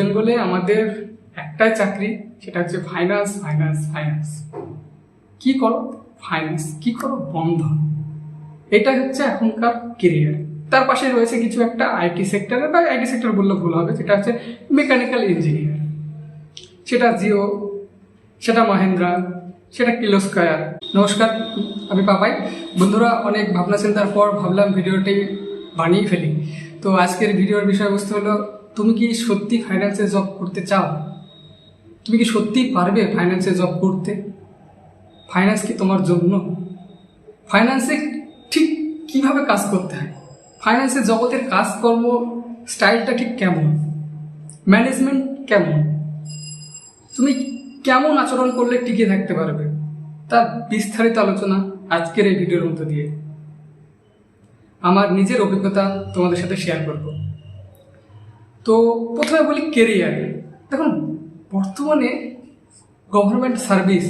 বেঙ্গলে আমাদের একটাই চাকরি, সেটা হচ্ছে ফাইন্যান্স ফাইন্যান্স ফাইন্যান্স কি করো? ফাইন্যান্স কি করো? বন্ধ। এটা হচ্ছে এখনকার কেরিয়ার তার পাশে রয়েছে কিছু একটা আইটি সেক্টরে বা আইটি সেক্টর বললে ভুল হবে, সেটা হচ্ছে মেকানিক্যাল ইঞ্জিনিয়ার সেটা জিও সেটা মহেন্দ্রা সেটা কিলোস্কয়ার নমস্কার, আমি পাপাই। বন্ধুরা, অনেক ভাবনা চিন্তার পর ভাবলাম ভিডিওটি বানিয়ে ফেলি। তো আজকের ভিডিওর বিষয়বস্তু হলো তুমি কি সত্যি ফাইন্যান্সে জব করতে চাও? তুমি কি সত্যি পারবে ফাইন্যান্সে জব করতে? ফাইন্যান্স কি তোমার জন্য? ফাইন্যান্সে ঠিক কীভাবে কাজ করতে হয়? ফাইন্যান্সের জগতের কাজকর্ম স্টাইলটা ঠিক কেমন? ম্যানেজমেন্ট কেমন? তুমি কেমন আচরণ করলে টিকে থাকতে পারবে? তার বিস্তারিত আলোচনা আজকের এই ভিডিওর মধ্যে দিয়ে। আমার নিজের অভিজ্ঞতা তোমাদের সাথে শেয়ার করব। তো প্রথমে বলি কেরিয়ার দেখুন, বর্তমানে গভর্নমেন্ট সার্ভিস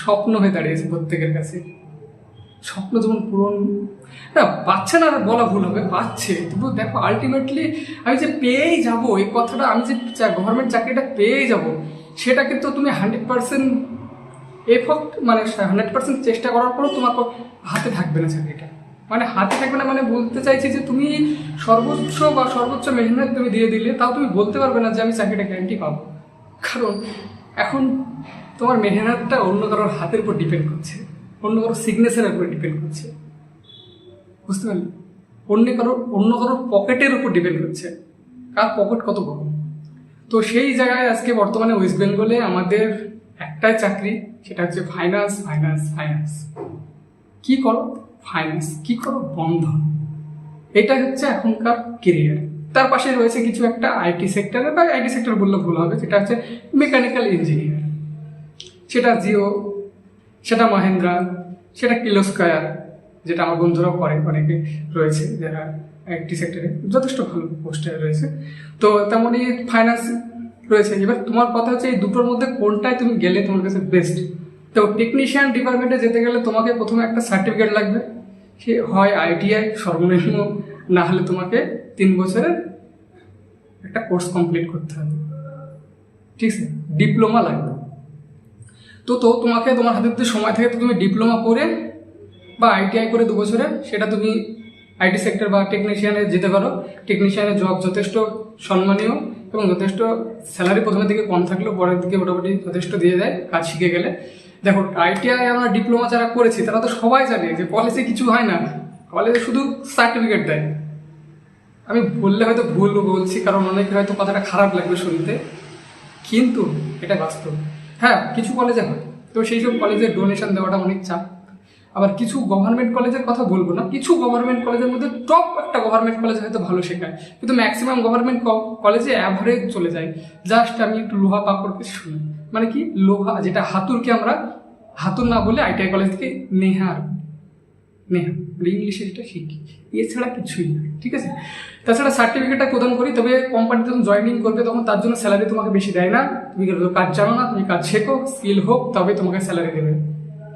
স্বপ্ন হয়ে দাঁড়িয়েছে প্রত্যেকের কাছে। স্বপ্ন যেমন পূরণ না, পাচ্ছে না, বলা ভুল হবে, পাচ্ছে। তবু দেখো আলটিমেটলি আমি যে পেয়েই যাব, এই কথাটা আমি যে গভর্নমেন্ট চাকরিটা পেয়েই যাব, সেটা কিন্তু তুমি হান্ড্রেড পার্সেন্ট এফর্ট মানে হান্ড্রেড পার্সেন্ট চেষ্টা করার পরও তোমার হাতে থাকবে না চাকরিটা। মানে হাতে থাকবে না মানে বলতে চাইছি যে তুমি সর্বোচ্চ বা সর্বোচ্চ মেহনত তুমি দিয়ে দিলে, তাও তুমি বলতে পারবে না যে আমি চাকরিটা গ্যারান্টি পাবো। কারণ এখন তোমার মেহনতটা অন্য কারোর হাতের উপর ডিপেন্ড করছে, অন্য কারোর সিগনেচারের উপর ডিপেন্ড করছে। বুঝতে পারলি? অন্য কারোর অন্য কারোর পকেটের উপর ডিপেন্ড করছে। কার পকেট কত বড়? তো সেই জায়গায় আজকে বর্তমানে ওয়েস্ট বেঙ্গলে আমাদের একটাই চাকরি, সেটা হচ্ছে ফাইন্যান্স ফাইন্যান্স ফাইন্যান্স কি করো? ফাইন্যান্স কি করো? বন্ধন। এটা হচ্ছে এখনকার কেরিয়ার তার পাশে রয়েছে কিছু একটা আইটি সেক্টরে বা আইটি সেক্টর বললে ভুল হবে, সেটা হচ্ছে মেকানিক্যাল ইঞ্জিনিয়ার সেটা জিও সেটা মহেন্দ্রা সেটা কিলোস্কয়ার যেটা আমার বন্ধুরাও করে, অনেকে রয়েছে যারা আইটি সেক্টরে যথেষ্ট ভালো পোস্টে রয়েছে। তো তেমনই ফাইন্যান্স রয়েছে। এবার তোমার কথা হচ্ছে এই দুটোর মধ্যে কোনটায় তুমি গেলে তোমার কাছে বেস্ট তো টেকনিশিয়ান ডিপার্টমেন্টে যেতে গেলে তোমাকে প্রথমে একটা সার্টিফিকেট লাগবে। হয় আইটিআই সর্বনিম্ন না হলে তোমাকে তিন বছরের একটা কোর্স কমপ্লিট করতে হবে। ঠিক আছে? ডিপ্লোমা লাগবে। তো তো তোমাকে তোমার হাতে যদি সময় থাকে, তো তুমি ডিপ্লোমা করে বা আইটিআই করে দু বছরে সেটা তুমি আইটি সেক্টর বা টেকনিশিয়ানে যেতে পারো। টেকনিশিয়ানের জব যথেষ্ট সম্মানীয় এবং যথেষ্ট স্যালারি প্রথমের দিকে কম থাকলেও পরের দিকে মোটামুটি যথেষ্ট দিয়ে দেয়, কাজ শিখে গেলে। দেখো আইটিআই আমরা ডিপ্লোমা যারা করেছি, তারা তো সবাই জানে যে কলেজে কিছু হয় না। কলেজে শুধু সার্টিফিকেট দেয়। আমি বললে হয়তো ভুল বলছি, কারণ অনেকে হয়তো কথাটা খারাপ লাগবে শুনতে। কিন্তু এটা বাস্তব। হ্যাঁ কিছু কলেজে হয়। তো সেই সব কলেজে ডোনেশন দেওয়াটা অনেক চাপ। আবার কিছু গভর্নমেন্ট কলেজের কথা বলব না, কিছু গভর্নমেন্ট কলেজের মধ্যে টপ একটা গভর্নমেন্ট কলেজ হয়তো ভালো শেখায়, কিন্তু ম্যাক্সিমাম গভর্নমেন্ট কলেজে অ্যাভারেজ চলে যায়। জাস্ট আমি একটু লোহা পাকড়কে শুনি। মানে কি? লোহা, যেটা হাতুরকে আমরা হাতুর না বলে আইটিআই কলেজ থেকে নেহার নেহা ইংলিশে যেটা শিখি। এছাড়া কিছুই না, ঠিক আছে? তাছাড়া সার্টিফিকেটটা প্রদান করি, তবে কোম্পানিতে যখন জয়েনিং করবে, তখন তার জন্য স্যালারি তোমাকে বেশি দেয় না। তুমি কাজ জানো না, তুমি কাজ শেখো স্কিল হোক তবে তোমাকে স্যালারি দেবে।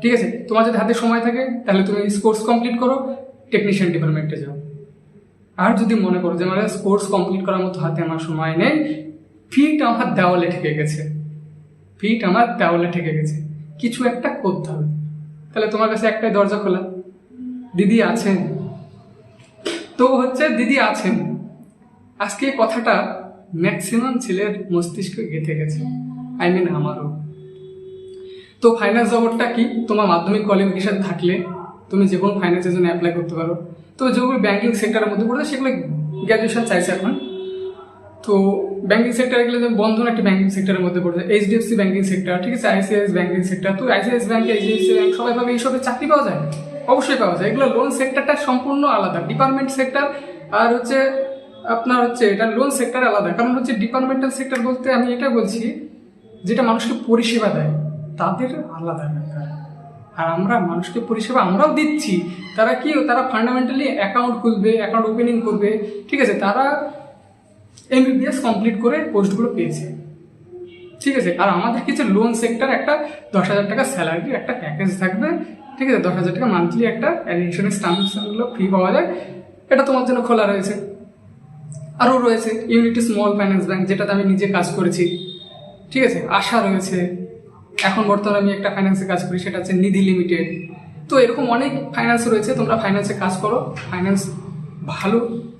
ঠিক আছে? তোমার যদি হাতে সময় থাকে, তাহলে তুমি কোর্স কমপ্লিট করো টেকনিশিয়ান ডিপার্টমেন্টে যাও। আর যদি মনে করো যে আমার কোর্স কমপ্লিট করার মতো হাতে আমার সময় নেই ফিট আমার দেওয়ালে ঠেকে গেছে। ফিট আমার দেওয়ালে ঠেকে গেছে। কিছু একটা করতে হবে। তাহলে তোমার কাছে একটাই দরজা খোলা। দিদি আছেন। তো হচ্ছে দিদি আছেন। আজকে কথাটা ম্যাক্সিমাম ছেলের মস্তিষ্কে গেঁথে গেছে। আই মিন আমারও। তো ফাইন্যান্স জগৎটা কি? তোমার মাধ্যমিক কোয়ালিফিকেশন থাকলে তুমি যে কোনো ফাইন্যান্সের জন্য অ্যাপ্লাই করতে পারো। তো যেগুলো ব্যাঙ্কিং সেক্টরের মধ্যে পড়ে সেগুলো গ্র্যাজুয়েশন চাইছে এখন। তো ব্যাঙ্কিং সেক্টরে গেলে যেমন বন্ধন একটা ব্যাঙ্কিং সেক্টরের মধ্যে পড়ে এইচডিএফসি ব্যাঙ্কিং সেক্টর ঠিক আছে আইসিআইএস ব্যাঙ্কিং সেক্টর তো আইসিআইএস ব্যাঙ্ক এইচডিএফসি ব্যাঙ্ক সবাই ভাবে এইসবে চাকরি পাওয়া যায়? অবশ্যই পাওয়া যায়। এগুলো লোন সেক্টরটা সম্পূর্ণ আলাদা। ডিপার্টমেন্ট সেক্টর আর হচ্ছে আপনার হচ্ছে এটা লোন সেক্টর আলাদা। কারণ হচ্ছে ডিপার্টমেন্টাল সেক্টর বলতে আমি এটা বলছি, যেটা মানুষকে পরিষেবা দেয়। তাদের আলাদা ব্যাপার। আর আমরা মানুষকে পরিষেবা আমরাও দিচ্ছি। তারা কি, তারা ফান্ডামেন্টালি অ্যাকাউন্ট খুলবে অ্যাকাউন্ট ওপেনিং করবে, ঠিক আছে? তারা এমবিবিএস কমপ্লিট করে পোস্টগুলো পেয়েছে। ঠিক আছে? আর আমাদের কিছু লোন সেক্টর একটা দশ হাজার টাকা স্যালারি একটা প্যাকেজ থাকবে। ঠিক আছে? দশ হাজার টাকা মান্থলি একটা অ্যাডিশনাল স্টাম্পগুলো ফ্রি পাওয়া যায়। এটা তোমার জন্য খোলা রয়েছে। আরও রয়েছে। ইউনিটি স্মল ফাইন্যান্স ব্যাংক যেটাতে আমি নিজে কাজ করেছি। ঠিক আছে? আশা রয়েছে। এখন বর্তমানে আমি একটা ফাইন্যান্সে কাজ করি, সেটা হচ্ছে নিধি লিমিটেড তো এরকম অনেক ফাইন্যান্স রয়েছে, তোমরা ফাইন্যান্সে কাজ করো। ফাইন্যান্স ভালো।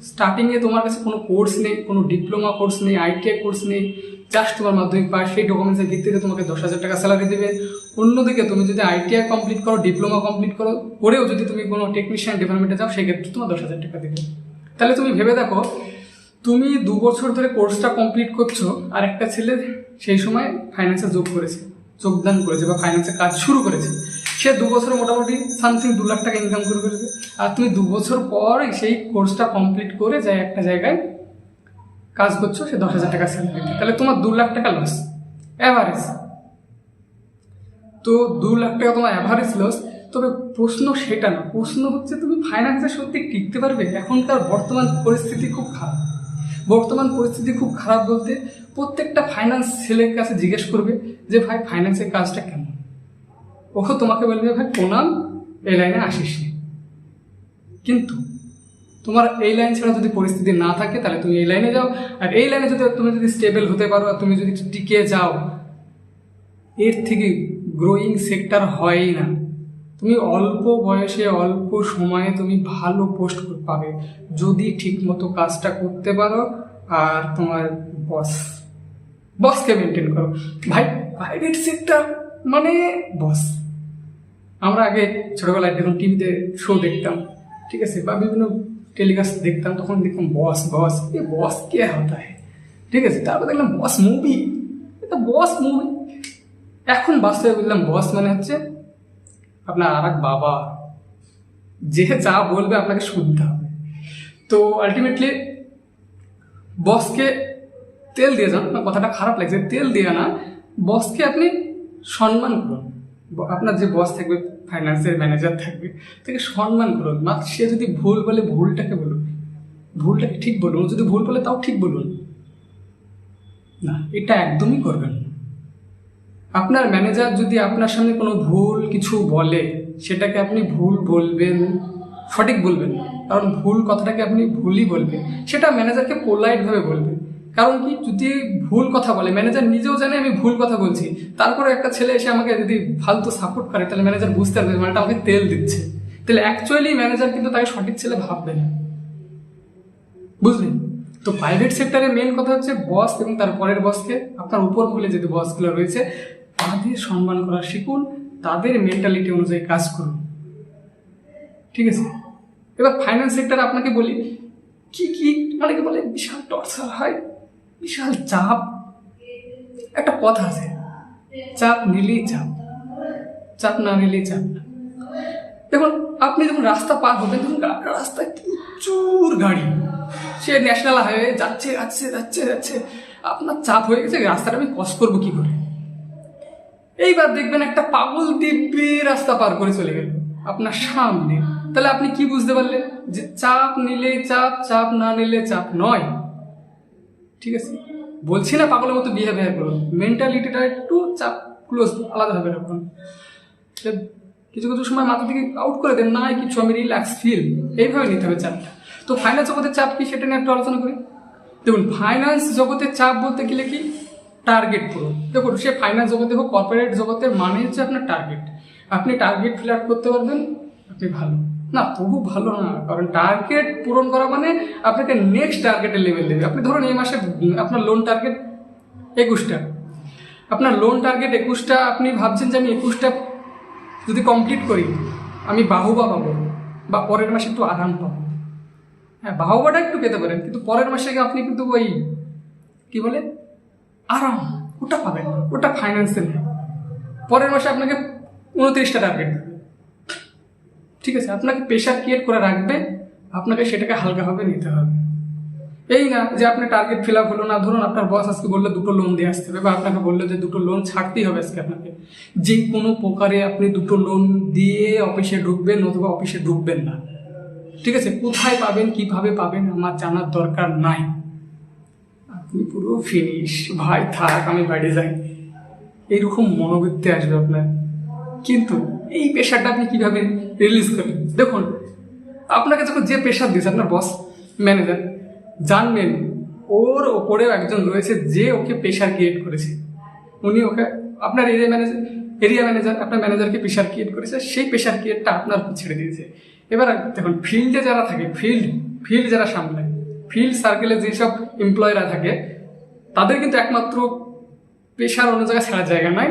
স্টার্টিংয়ে তোমার কাছে কোনো কোর্স নেই, কোনো ডিপ্লোমা কোর্স নেই আইটিআই কোর্স নেই। জাস্ট তোমার মাধ্যমিক পাস সেই ডকুমেন্টসের ভিত্তিতে তোমাকে দশ হাজার টাকা স্যালারি দেবে। অন্যদিকে তুমি যদি আইটিআই কমপ্লিট করো ডিপ্লোমা কমপ্লিট করো, করেও যদি তুমি কোনো টেকনিশিয়ান ডিপার্টমেন্টে যাও, সেক্ষেত্রে তোমার দশ হাজার টাকা দেবে। তাহলে তুমি ভেবে দেখো, তুমি দু বছর ধরে কোর্সটা কমপ্লিট করছ আর একটা ছেলে সেই সময় ফাইন্যান্সে যোগ করেছে। যোগদান করেছে বা ফাইন্যান্সে কাজ শুরু করেছে, সে দু বছরে মোটামুটি সামথিং দু লাখ টাকা ইনকাম করে ফেলবে আর তুমি দু বছর পর সেই কোর্সটা কমপ্লিট করে যায় একটা জায়গায় কাজ করছ, সে দশ হাজার টাকা স্যালারি তাহলে তোমার দু লাখ টাকা লস অ্যাভারেজ তো দু লাখ টাকা তোমার অ্যাভারেজ লস তবে প্রশ্ন সেটা না, প্রশ্ন হচ্ছে তুমি ফাইন্যান্সে সত্যি টিকতে পারবে? এখনকার বর্তমান পরিস্থিতি খুব খারাপ। বর্তমান পরিস্থিতি খুব খারাপ বলতে প্রত্যেকটা ফাইন্যান্স ছেলের কাছে জিজ্ঞেস করবে যে ভাই ফাইন্যান্সের কাজটা কেমন? ও তোমাকে বলবে, ভাই, প্রণাম, এই লাইনে আসিস কিন্তু তোমার এই লাইন ছাড়া যদি পরিস্থিতি না থাকে, তাহলে তুমি এই লাইনে যাও। আর এই লাইনে যদি তুমি যদি স্টেবল হতে পারো আর তুমি যদি টিকে যাও, এর থেকে গ্রোয়িং সেক্টর হয়ই না। তুমি অল্প বয়সে, অল্প সময়ে তুমি ভালো পোস্ট পাবে। যদি ঠিকমতো কাজটা করতে পারো আর তোমার বস বসকে মেনটেন করো। ভাই প্রাইভেট সেক্টর মানে বস আমরা আগে ছোটোবেলায় যখন টিভিতে শো দেখতাম, ঠিক আছে, বা বিভিন্ন টেলিকাস্ট দেখতাম, তখন দেখতাম বস বস এ বস কে হতা ঠিক আছে, তারপর দেখলাম বস মুভি এটা বস মুভি এখন বাস্তবে বললাম বস মানে হচ্ছে আপনার আর এক বাবা, যে যা বলবে আপনাকে শুনতে হবে। তো আলটিমেটলি বসকে তেল দিয়ে যান কথাটা খারাপ লাগছে, তেল দিয়ে না বসকে আপনি সম্মান করুন। আপনার যে বস থাকবে ফাইন্যান্সের ম্যানেজার থাকবে, তাকে সম্মান করুন। মাত্র সে যদি ভুল বলে ভুলটাকে বলুন। ভুলটাকে ঠিক বলুন। যদি ভুল বলে, তাও ঠিক বলুন। না, এটা একদমই করবেন না। আপনার ম্যানেজার যদি আপনার সামনে কোনো ভুল কিছু বলে, সেটাকে আপনি ভুল বলবেন, সঠিক বলবেন। না। কারণ ভুল কথাটাকে আপনি ভুলই বলবেন। সেটা ম্যানেজারকে পোলাইটভাবে বলবেন। কারণ কি, যদি ভুল কথা বলে ম্যানেজার নিজেও জানে আমি ভুল কথা বলছি। তারপরে একটা ছেলে এসে আমাকে যদি ফালতু সাপোর্ট করে, তাহলে ম্যানেজার বুঝতে পারবে মানে আমাকে তেল দিচ্ছে। তাহলে অ্যাকচুয়ালি ম্যানেজার কিন্তু তাকে সঠিক ছেলে ভাববে না। বুঝলেন তো প্রাইভেট সেক্টরের মেন কথা হচ্ছে বস এবং তার পরের বসকে আপনার উপর মহলে যে বসগুলো রয়েছে, তাদের সম্মান করা শিখুন, তাদের মেন্টালিটি অনুযায়ী কাজ করুন। ঠিক আছে? এবার ফাইন্যান্স সেক্টর আপনাকে বলি, কি কি অনেকে বলে, বিশাল টর্চার, হয়। বিশাল চাপ। একটা কথা আছে, চাপ নিলেই চাপ। চাপ না নিলেই চাপ না। দেখুন, আপনি যখন রাস্তা পার হবেন, তখন রাস্তায় প্রচুর গাড়ি। সে ন্যাশনাল হাইওয়ে যাচ্ছে যাচ্ছে যাচ্ছে যাচ্ছে। আপনার চাপ হয়ে গেছে রাস্তাটা আমি ক্রস করব কি করে? এইবার দেখবেন একটা পাগল দিব্যি রাস্তা পার করে চলে গেল, আপনার সামনে। তাহলে আপনি কি বুঝতে পারলেন? যে চাপ নিলে চাপ চাপ না নিলে চাপ নয়। ঠিক আছে? বলছি না পাগলের মতো বিহেভিয়ার করুন মেন্টালিটিটা একটু চাপ ক্লোজ আলাদাভাবে রাখুন কিছু কিছু সময় মাথা থেকে আউট করে দেন, না কিছু আমি রিল্যাক্স ফিল এইভাবে নিতে হবে চাপটা। তো ফাইন্যান্স জগতের চাপ কি সেটা নিয়ে একটু আলোচনা করি? দেখুন ফাইন্যান্স জগতের চাপ বলতে গেলে কি? টার্গেট পূরণ। দেখুন, সে ফাইন্যান্স জগতে হোক কর্পোরেট জগতের মানে হচ্ছে আপনার টার্গেট আপনি টার্গেট ফিল আউট করতে পারবেন, আপনি ভালো। না, তবু ভালো না। কারণ টার্গেট পূরণ করা মানে আপনাকে নেক্সট টার্গেটের লেভেল দেবে। আপনি ধরুন এই মাসে আপনার লোন টার্গেট একুশটা। আপনার লোন টার্গেট একুশটা, আপনি ভাবছেন যে আমি একুশটা যদি কমপ্লিট করি, আমি বাহুবা পাবো বা পরের মাসে একটু আরাম পাবো। হ্যাঁ বাহুবাটা একটু পেতে পারেন, কিন্তু পরের মাসে আপনি কিন্তু ওই, কি বলে? আরাম, ওটা পাবেন ওটা ফাইন্যান্সে পরের মাসে আপনাকে উনত্রিশটা টার্গেট দেবে। ঠিক আছে, আপনাকে প্রেশার ক্রিয়েট করে রাখবে, আপনাকে সেটাকে হালকাভাবে নিতে হবে। এই না যে আপনার টার্গেট ফিল আপ হলো না, ধরুন আপনার বস আজকে বলল দুটো লোন দিয়ে আসতে হবে, বা আপনাকে বলল যে দুটো লোন ছাড়তেই হবে আজকে আপনাকে। যে কোনো প্রকারে আপনি দুটো লোন দিয়ে অফিসে ঢুকবেন অথবা অফিসে ঢুকবেন না। ঠিক আছে, কোথায় পাবেন, কীভাবে পাবেন, আমার জানার দরকার নাই। আপনি পুরো ফিনিশ ভাই, থাক, আমি বাড়ি যাই। এইরকম মনোবৃত্তি আসবে আপনার। কিন্তু এই পেশাটা আপনি কীভাবে রিলিজ করবেন দেখুন, আপনাকে যখন যে প্রেশার দিয়েছে, আপনার বস ম্যানেজার জানবেন, ওর ওপরেও একজন রয়েছে যে ওকে প্রেশার ক্রিয়েট করেছে। উনি ওকে, আপনার এরিয়া ম্যানেজার এরিয়া ম্যানেজার আপনার ম্যানেজারকে প্রেশার ক্রিয়েট করেছে, সেই প্রেশার ক্রিয়েটটা আপনার ছেড়ে দিয়েছে। এবার দেখুন ফিল্ডে যারা থাকে ফিল্ড ফিল্ড যারা সামলায় ফিল্ড সার্কেলে যেসব এমপ্লয়িরা থাকে, তাদের কিন্তু একমাত্র পেশার অন্য জায়গায় ছাড়ার জায়গা নাই।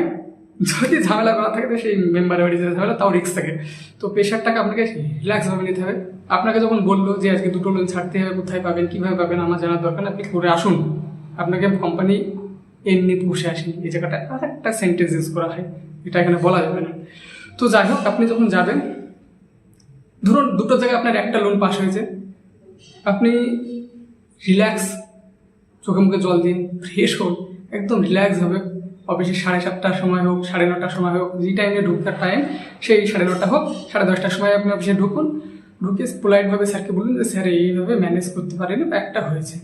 যদি ঝামেলা করা থাকে, তো সেই মেম্বারের বাড়ি যেতে ঝামেলা তাও রিস্ক থাকে। তো প্রেশারটাকে আপনাকে রিল্যাক্স ভাবে নিতে হবে। আপনাকে যখন বলল যে আজকে দুটো লোন ছাড়তে হবে, কোথায় পাবেন, কীভাবে পাবেন, আমার জানার দরকার আপনি করে আসুন। আপনাকে কোম্পানি এমনি বসে আসেন। এই জায়গাটা আর একটা সেন্টেন্স ইউজ করা হয়। এটা এখানে বলা যাবে না। তো যাই হোক, আপনি যখন যাবেন, ধরুন দুটো জায়গায় আপনার একটা লোন পাস হয়েছে। আপনি রিল্যাক্স চোখে মুখে জল দিন ফ্রেশ হোক একদম রিল্যাক্স হবে অফিসে সাড়ে সাতটার সময় হোক, সাড়ে নটার সময় হোক, যে টাইমে ঢুকার টাইম সেই সাড়ে নটা হোক, সাড়ে দশটার সময় আপনি অফিসে ঢুকুন। ঢুকে পোলাইটভাবে স্যারকে বলুন যে, স্যার, এইভাবে ম্যানেজ করতে পারেন একটা হয়েছে।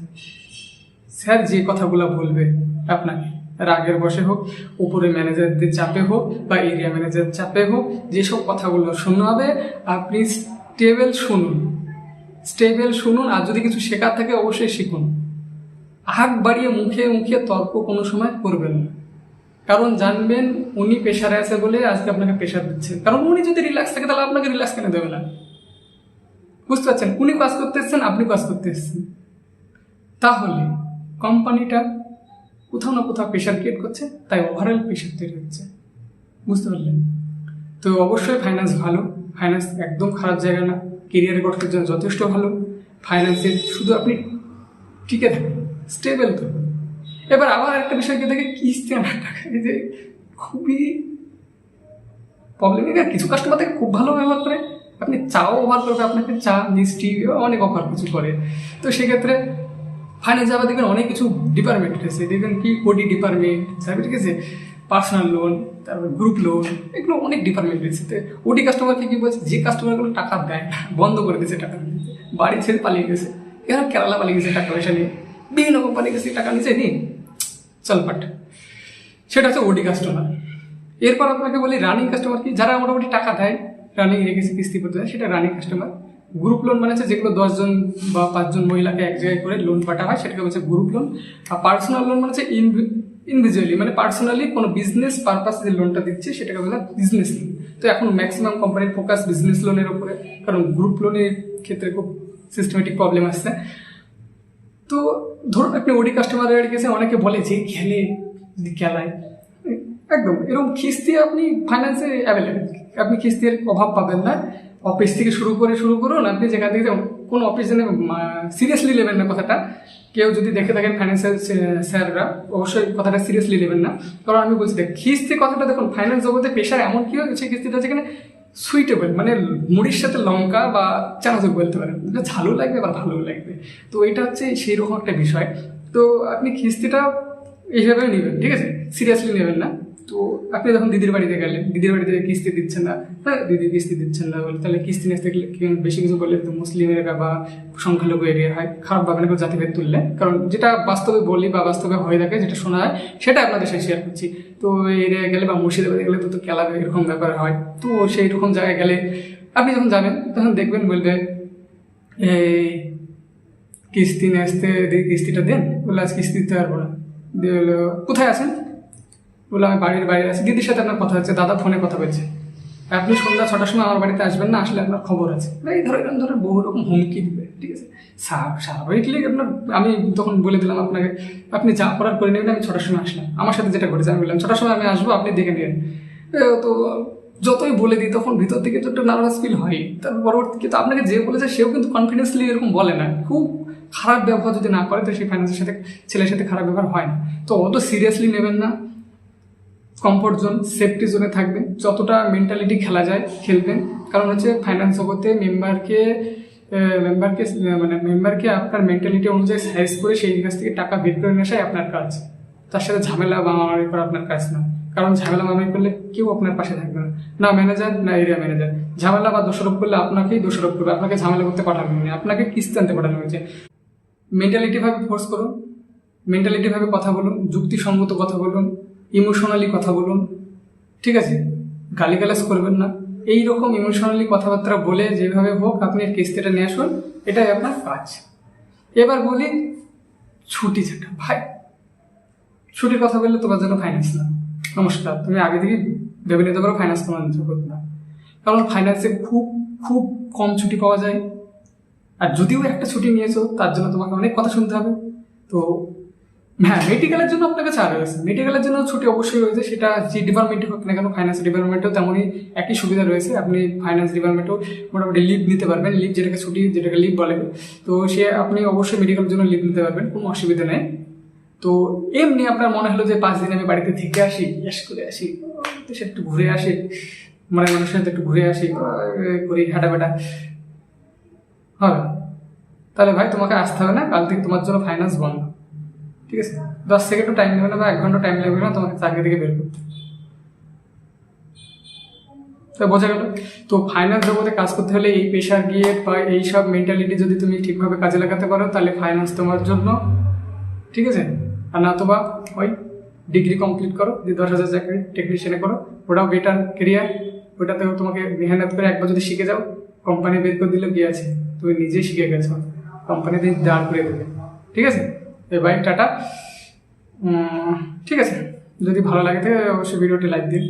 স্যার যে কথাগুলো বলবে আপনাকে রাগের বসে হোক, উপরে ম্যানেজারদের চাপে হোক বা এরিয়া ম্যানেজার চাপে হোক, যেসব কথাগুলো শুনতে হবে আপনি স্টেবল শুনুন। স্টেবল শুনুন আর যদি কিছু শেখার থাকে অবশ্যই শিখুন। হাক বাড়িয়ে মুখে মুখে তর্ক কোনো সময় করবেন না। কারণ জানবেন উনি প্রেশারে আছে বলে আজকে আপনাকে প্রেশার দিচ্ছে। কারণ উনি যদি রিল্যাক্স থাকে তাহলে আপনাকে রিল্যাক্স কেন দেবে না? বুঝতে পারছেন? উনি কাজ করতে এসছেন, আপনি কাজ করতে এসছেন। তাহলে কোম্পানিটা কোথাও না কোথাও প্রেশার ক্রিয়েট করছে, তাই ওভারঅল প্রেশার তৈরি হচ্ছে। বুঝতে পারলেন? তো অবশ্যই ফাইন্যান্স ভালো। ফাইন্যান্স একদম খারাপ জায়গা না। কেরিয়ার গঠনের জন্য যথেষ্ট ভালো। ফাইন্যান্সে শুধু আপনি টিকে থাকুন। স্টেবল থাকুন। এবার আবার একটা বিষয় কি থাকে কিস্তি আমার টাকা যে খুবই প্রবলেম এখানে কিছু কাস্টমার থেকে খুব ভালো ব্যবহার করে। আপনি চাও অফার করবে আপনাকে চা, মিষ্টি, অনেক অফার কিছু করে। তো সেক্ষেত্রে ফাইন্যান্স আবার দেখবেন অনেক কিছু ডিপার্টমেন্ট রয়েছে। দেখবেন কি কোডি ডিপার্টমেন্ট ঠিক আছে পার্সোনাল লোন তারপর গ্রুপ লোন এগুলো অনেক ডিপার্টমেন্ট রয়েছে। তো ওটি কাস্টমারকে কি বলছে? যে কাস্টমারগুলো টাকা দেয় বন্ধ করে দিয়েছে টাকা। বাড়ি ছেড়ে পালিয়ে গেছে এখানে কেরালা পালিয়ে গেছে টাকা পয়সা নিয়ে। বিভিন্ন কোম্পানি গেছে টাকা নিচে নিয়ে চল পাট সেটা হচ্ছে ওডি কাস্টমার এরপর আপনাকে বলি রানিং কাস্টমার কি? যারা মোটামুটি টাকা দেয় রানিং রেখেছে কিস্তি করতে দেয়, সেটা রানিং কাস্টমার গ্রুপ লোন মানে হচ্ছে যেগুলো দশজন বা পাঁচজন মহিলাকে এক জায়গায় করে লোন পাঠা হয় সেটাকে বলছে গ্রুপ লোন আর পার্সোনাল লোন মানে হচ্ছে ইন্ডিভিজুয়ালি মানে পার্সোনালি কোনো বিজনেস পারপাস যে লোনটা দিচ্ছে, সেটাকে বলে বিজনেস লোন তো এখন ম্যাক্সিমাম কোম্পানির ফোকাস বিজনেস লোনের উপরে। কারণ গ্রুপ লোনের ক্ষেত্রে খুব সিস্টেমেটিক প্রবলেম আসছে। তো ধরুন আপনি ওডি কাস্টমারের কাছে অনেকে বলে যে, খেলে খেলায়। একদম, এরকম কিস্তি আপনি ফাইন্যান্সে অ্যাভেলেবেল আপনি কিস্তির অভাব পাবেন না। অফিস থেকে শুরু করে, শুরু করুন, আপনি যেখান থেকে কোনো অফিস সিরিয়াসলি নেবেন না কথাটা। কেউ যদি দেখে থাকেন ফাইন্যান্সিয়াল স্যাররা, অবশ্যই কথাটা সিরিয়াসলি নেবেন না। কারণ আমি বলছি, দেখ কথাটা দেখুন ফাইন্যান্স জগতে পেশার এমন কি হয়েছে কিস্তিটা যেখানে সুইটেবল মানে মুড়ির সাথে লঙ্কা বা চানাচুর বলতে পারেন। ঝালও লাগবে বা ভালোও লাগবে। তো এটা হচ্ছে সেই রকম একটা বিষয়। তো আপনি খিস্তিটা এইভাবে নেবেন, ঠিক আছে? সিরিয়াসলি নেবেন না। তো আপনি যখন দিদির বাড়িতে গেলেন, দিদির বাড়িতে কিস্তি দিচ্ছেন না হ্যাঁ দিদি কিস্তি দিচ্ছেন না বলে, তাহলে কিস্তি নিতে গেলে বেশি কিছু বললে তো মুসলিম এলাকা বা সংখ্যালঘু এরিয়া হয়, খারাপ ভাবে না করে জাতিভেদ তুললে। কারণ যেটা বাস্তবে বলি বা বাস্তবে হয়ে থাকে, যেটা শোনা হয় সেটা আপনাদের সাথে শেয়ার করছি। তো এই এরিয়ায় গেলে বা মুর্শিদাবাদে গেলে তো তো খেলা এরকম ব্যাপার হয়। তো সেই রকম জায়গায় গেলে আপনি যখন যাবেন, তখন দেখবেন বলবে, এই কিস্তি নিয়ে আসতে, দিদি কিস্তিটা দেন? বললে, আজ কিস্তি দিতে পারব না। দিয়ে কোথায় আছেন? বলে আমি বাড়ির বাইরে আছি। দিদির সাথে আপনার কথা হচ্ছে, দাদা ফোনে কথা বলছে। আপনি সন্ধ্যা ছটার সময় আমার বাড়িতে আসবেন না, আসলে আপনার খবর আছে। এই ধরো এরকম ধরনের বহু রকম হুমকি দিবে, ঠিক আছে? স্বা- স্বাভাবিকলি আপনার আমি তখন বলে দিলাম আপনাকে, আপনি যা করার করে নেবেন, আমি ছটার সময় আসলাম। আমার সাথে যেটা ঘটেছে, আমি বললাম, ছটার সময় আমি আসব, আপনি দেখে নিন তো যতই বলে দিই, তখন ভিতর থেকে তো একটু নার্ভাস ফিল হয়। তার পরবর্তী কিন্তু আপনাকে যে বলেছে, সেও কিন্তু কনফিডেন্সলি এরকম বলে না। খুব খারাপ ব্যবহার যদি না করে, তো সেই ফাইন্যান্সের সাথে ছেলের সাথে খারাপ ব্যবহার হয় না। তো অত সিরিয়াসলি নেবেন না। কমফোর্ট জোন সেফটি জোনে থাকবেন যতটা মেন্টালিটি খেলা যায়, খেলবেন। কারণ হচ্ছে ফাইন্যান্স জগতে মেম্বারকে মেম্বারকে মানে মেম্বারকে আপনার মেন্টালিটি অনুযায়ী সাইজ করে সেই কাছ থেকে টাকা বের করে আসাই আপনার কাজ। তার সাথে ঝামেলা বা মারামারি করা আপনার কাজ না। কারণ ঝামেলা মারামারি করলে কেউ আপনার পাশে থাকবে না। না ম্যানেজার না এরিয়া ম্যানেজার ঝামেলা বা দোষারোপ করলে আপনাকেই দোষারোপ করবে। আপনাকে ঝামেলা করতে পাঠানো হয়নি আপনাকে কিস্তি আনতে পাঠানো হয়েছে। মেন্টালিটিভাবে ফোর্স করুন। মেন্টালিটিভাবে কথা বলুন। যুক্তিসঙ্গত কথা বলুন। ইমোশনালি কথা বলুন, ঠিক আছে? গালিগালাজ করবেন না। এই রকম ইমোশনালি কথাবার্তা বলে যেভাবে হোক আপনি কিস্তিটা নিয়ে আসুন, এটাই আপনার কাজ। এবার বলি ছুটি যেটা। ভাই, ছুটির কথা বললে তোমার জন্য ফাইন্যান্স না। নমস্কার, তুমি আগে থেকে ভেবে নিতে পারো ফাইন্যান্স তোমার করবে না। কারণ ফাইন্যান্সে খুব খুব কম ছুটি পাওয়া যায়। আর যদিও একটা ছুটি নিয়েছো, তার জন্য তোমাকে অনেক কথা শুনতে হবে। তো হ্যাঁ মেডিকেলের জন্য আপনাকে ছাড় রয়েছে মেডিকেলের জন্য ছুটি অবশ্যই রয়েছে, সেটা যে ডিপার্টমেন্টে হোক না কেন ফাইন্যান্স ডিপার্টমেন্টেও তেমনই একই সুবিধা রয়েছে। আপনি ফাইন্যান্স ডিপার্টমেন্টেও মোটামুটি লিভ নিতে পারবেন। লিভ যেটাকে ছুটি, যেটাকে লিভ বলে, তো সে আপনি অবশ্যই মেডিকেলের জন্য লিভ নিতে পারবেন, কোনো অসুবিধা নেই। তো এমনি আপনার মনে হলো যে পাঁচ দিন আমি বাড়িতে থেকে আসি ইয়াস করে আসি দেশে একটু ঘুরে আসি মানে মানুষের সাথে একটু ঘুরে আসি করি হাঁটা বেটা হবে? তাহলে ভাই, তোমাকে আসতে হবে না? কাল থেকে তোমার জন্য ফাইন্যান্স বন্ধ। ঠিক আছে? দশ সেকেন্ডও টাইম লাগবে না বা এক ঘণ্টা টাইম লাগবে না, তোমাকে চাকরি থেকে বের করতে। তো বোঝা গেল? তো ফাইন্যান্স জগতে কাজ করতে হলে এই পেশার গিয়ে বা এই সব মেন্টালিটি যদি তুমি ঠিকভাবে কাজে লাগাতে পারো, তাহলে ফাইন্যান্স তোমার জন্য, ঠিক আছে? আর না তো বা ওই ডিগ্রি কমপ্লিট করো যে দশ হাজার চাকরি টেকনিশিয়ানে করো, ওটাও বেটার কেরিয়ার ওটাতেও তোমাকে মেহনত করে একবার যদি শিখে যাও কোম্পানি বের করে দিলে কি আছে? তুমি নিজেই শিখে গেছো কোম্পানিতে দাঁড় করে দেবে, ঠিক আছে? এই বাই টাটা ঠিক আছে। যদি ভালো লাগে অবশ্যই ভিডিওটি লাইক দিন।